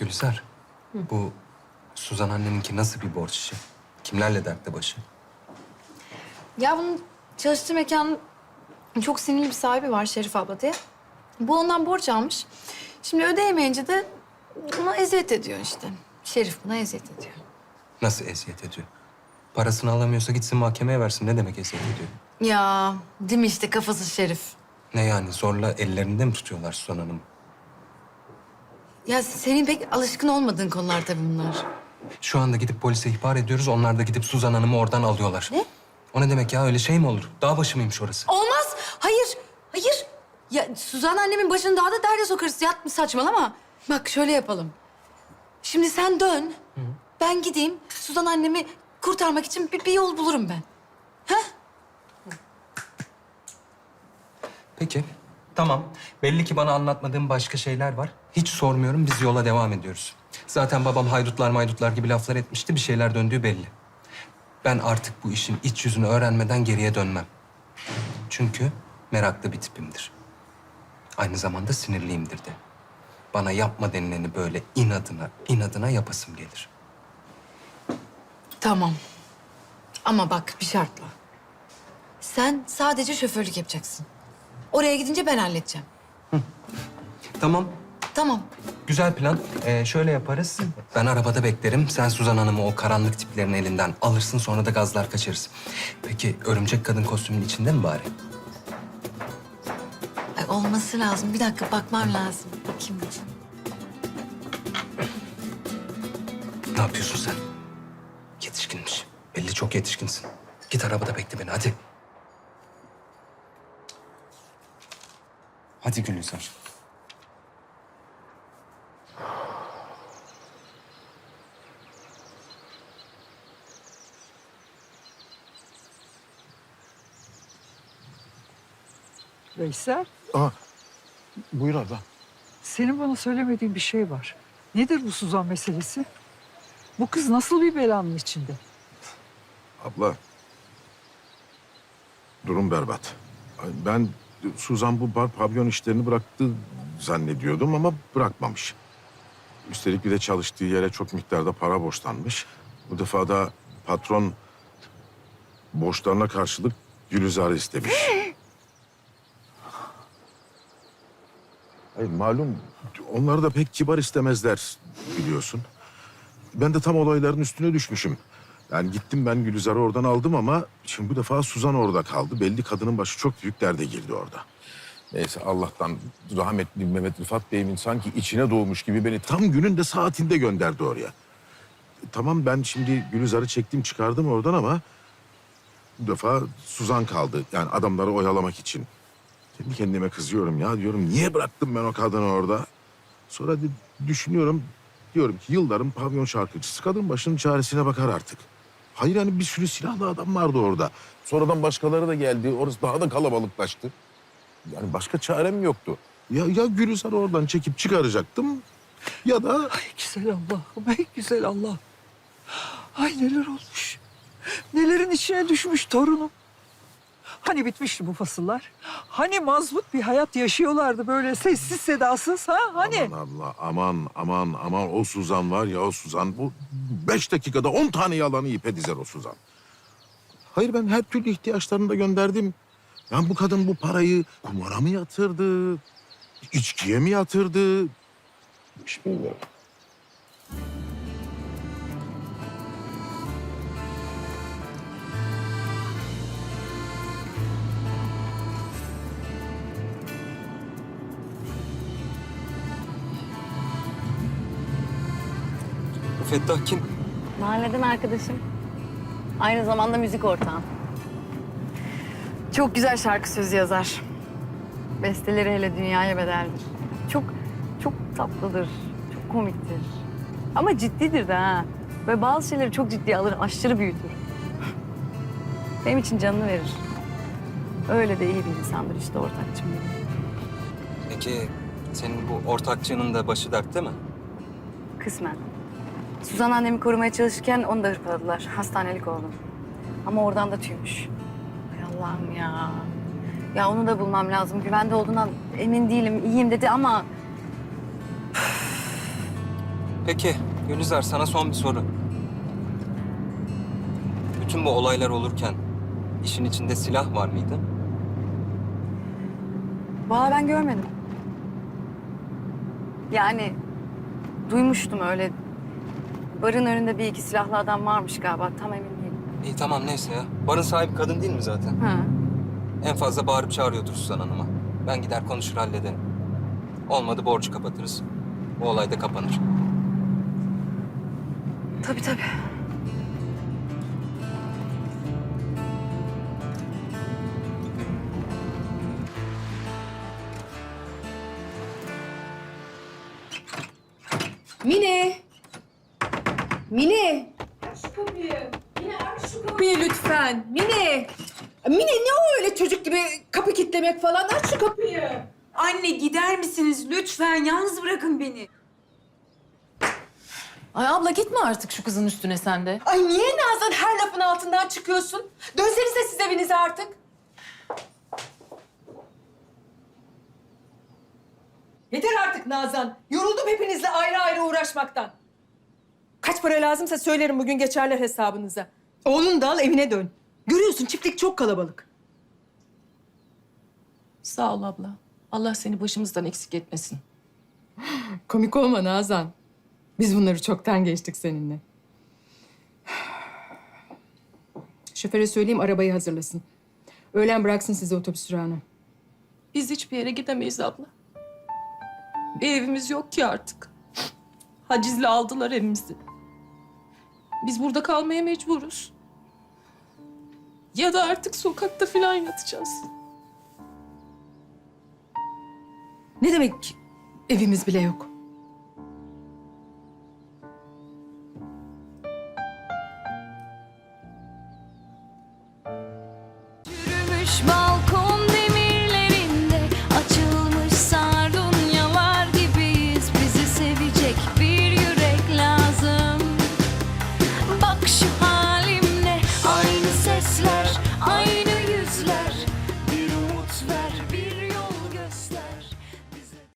Gülizar, bu Suzan anneminki nasıl bir borç işi? Kimlerle dertte başı? Ya bunun çalıştığı mekanın çok sinirli bir sahibi var Şerif abla diye. Bu ondan borç almış. Şimdi ödeyemeyince de buna eziyet ediyor işte. Şerif buna eziyet ediyor. Nasıl eziyet ediyor? Parasını alamıyorsa gitsin mahkemeye versin. Ne demek eziyet ediyor? Ya değil mi işte kafası Şerif. Ne yani zorla ellerinde mi tutuyorlar Suzan Hanım? Ya senin pek alışkın olmadığın konular tabii bunlar. Şu anda gidip polise ihbar ediyoruz. Onlar da gidip Suzan Hanım'ı oradan alıyorlar. Ne? O ne demek ya? Öyle şey mi olur? Dağ başı mıymış orası? Olmaz. Hayır. Hayır. Ya Suzan annemin başını daha da derde sokarız. Ya saçmalama. Bak şöyle yapalım. Şimdi sen dön. Ben gideyim. Suzan annemi kurtarmak için bir, bir yol bulurum ben. Peki. Tamam. Belli ki bana anlatmadığın başka şeyler var. Hiç sormuyorum. Biz yola devam ediyoruz. Zaten babam haydutlar maydutlar gibi laflar etmişti. Bir şeyler döndüğü belli. Ben artık bu işin iç yüzünü öğrenmeden geriye dönmem. Çünkü meraklı bir tipimdir. Aynı zamanda sinirliyimdir de. Bana yapma denileni böyle inadına, inadına yapasım gelir. Tamam. Ama bak bir şartla. Sen sadece şoförlük yapacaksın. Oraya gidince ben halledeceğim. Tamam, Tamam. güzel plan. Ee, şöyle yaparız. Ben arabada beklerim. Sen Suzan Hanım'ı o karanlık tiplerin elinden alırsın. Sonra da gazlar kaçırız. Peki örümcek kadın kostümün içinde mi bari? Ay, olması lazım. Bir dakika bakmam lazım. Bakayım. Ne yapıyorsun sen? Yetişkinmiş. Belli çok yetişkinsin. Git arabada bekle beni hadi. Hadi Gülizar. Veysel, Aa, buyur abla. senin bana söylemediğin bir şey var. Nedir bu Suzan meselesi? Bu kız nasıl bir belanın içinde? Abla. Durum berbat. Ben Suzan bu bar pavyon işlerini bıraktı zannediyordum ama bırakmamış. Üstelik bir de çalıştığı yere çok miktarda para borçlanmış. Bu defa da patron borçlarına karşılık Gülizar'ı istemiş. Hayır, malum onları da pek kibar istemezler biliyorsun. Ben de tam olayların üstüne düşmüşüm. Yani gittim ben Gülizar'ı oradan aldım ama şimdi bu defa Suzan orada kaldı. Belli kadının başı çok büyük derde girdi orada. Neyse Allah'tan rahmetli Mehmet Rıfat Bey'imin sanki içine doğmuş gibi beni tam gününde saatinde gönderdi oraya. Tamam ben şimdi Gülizar'ı çektim çıkardım oradan ama bu defa Suzan kaldı. Yani adamları oyalamak için. Kendi kendime kızıyorum ya diyorum niye bıraktım ben o kadını orada? Sonra düşünüyorum diyorum ki yılların pavyon şarkıcısı kadın başının çaresine bakar artık. Hayır hani bir sürü silahlı adam vardı orada. Sonradan başkaları da geldi. Orası daha da kalabalıklaştı. Yani başka çarem yoktu. Ya, ya Gülizar'ı oradan çekip çıkaracaktım ya da Ay güzel Allah'ım, ay güzel Allah. Ay neler olmuş. Nelerin içine düşmüş torunum. Hani bitmişti bu fasıllar? Hani mazbut bir hayat yaşıyorlardı böyle sessiz sedasız ha? Hani? Aman Allah aman aman aman o Suzan var ya o Suzan bu beş dakikada on tane yalanı ipe dizer o Suzan. Hayır ben her türlü ihtiyaçlarını da gönderdim. Yani bu kadın bu parayı kumara mı yatırdı? içkiye mi yatırdı? Hiç bilmiyorum. Fettah kim? Mahalleden arkadaşım. Aynı zamanda müzik ortağım. Çok güzel şarkı sözü yazar. Besteleri hele dünyaya bedeldir. Çok, çok tatlıdır. Çok komiktir. Ama ciddidir de ha. Ve bazı şeyleri çok ciddiye alır, aşırı büyütür. Benim için canını verir. Öyle de iyi bir insandır işte ortakçım benim. Peki senin bu ortakçının da başı dertte mi? Kısmen. Suzan annemi korumaya çalışırken onu da hırpaladılar. Hastanelik oldum. Ama oradan da tüymüş. Hay Allah'ım ya. Ya onu da bulmam lazım. Güvende olduğundan emin değilim. İyiyim dedi ama... Peki Gülizar sana son bir soru. Bütün bu olaylar olurken işin içinde silah var mıydı? Valla ben görmedim. Yani duymuştum öyle. Barın önünde bir iki silahlı adam varmış galiba. Tam emin değilim. İyi tamam neyse ya. Barın sahibi kadın değil mi zaten? Ha. En fazla bağırıp çağırıyordur Suzan Hanım'a. Ben gider konuşur hallederim. Olmadı borcu kapatırız. Bu olay da kapanır. Tabii tabii. Mine! Mine! Aç şu kapıyı. Mine aç şu kapıyı lütfen. Mine! Mine ne o öyle çocuk gibi kapı kitlemek falan? Aç şu kapıyı. Anne gider misiniz lütfen? Yalnız bırakın beni. Ay abla gitme artık şu kızın üstüne sen de. Ay niye Nazan her lafın altından çıkıyorsun? Dönsenize siz evinize artık. Yeter artık Nazan. Yoruldum hepinizle ayrı ayrı uğraşmaktan. Kaç para lazımsa söylerim bugün geçerler hesabınıza. Oğlunu da al evine dön. Görüyorsun çiftlik çok kalabalık. Sağ ol abla. Allah seni başımızdan eksik etmesin. Komik olma Nazan. Biz bunları çoktan geçtik seninle. Şoföre söyleyeyim arabayı hazırlasın. Öğlen bıraksın sizi otobüs durağına. Biz hiçbir yere gidemeyiz abla. Bir evimiz yok ki artık. Hacizle aldılar evimizi. Biz burada kalmaya mecburuz. Ya da artık sokakta falan yatacağız. Ne demek evimiz bile yok? Yürümüş balkon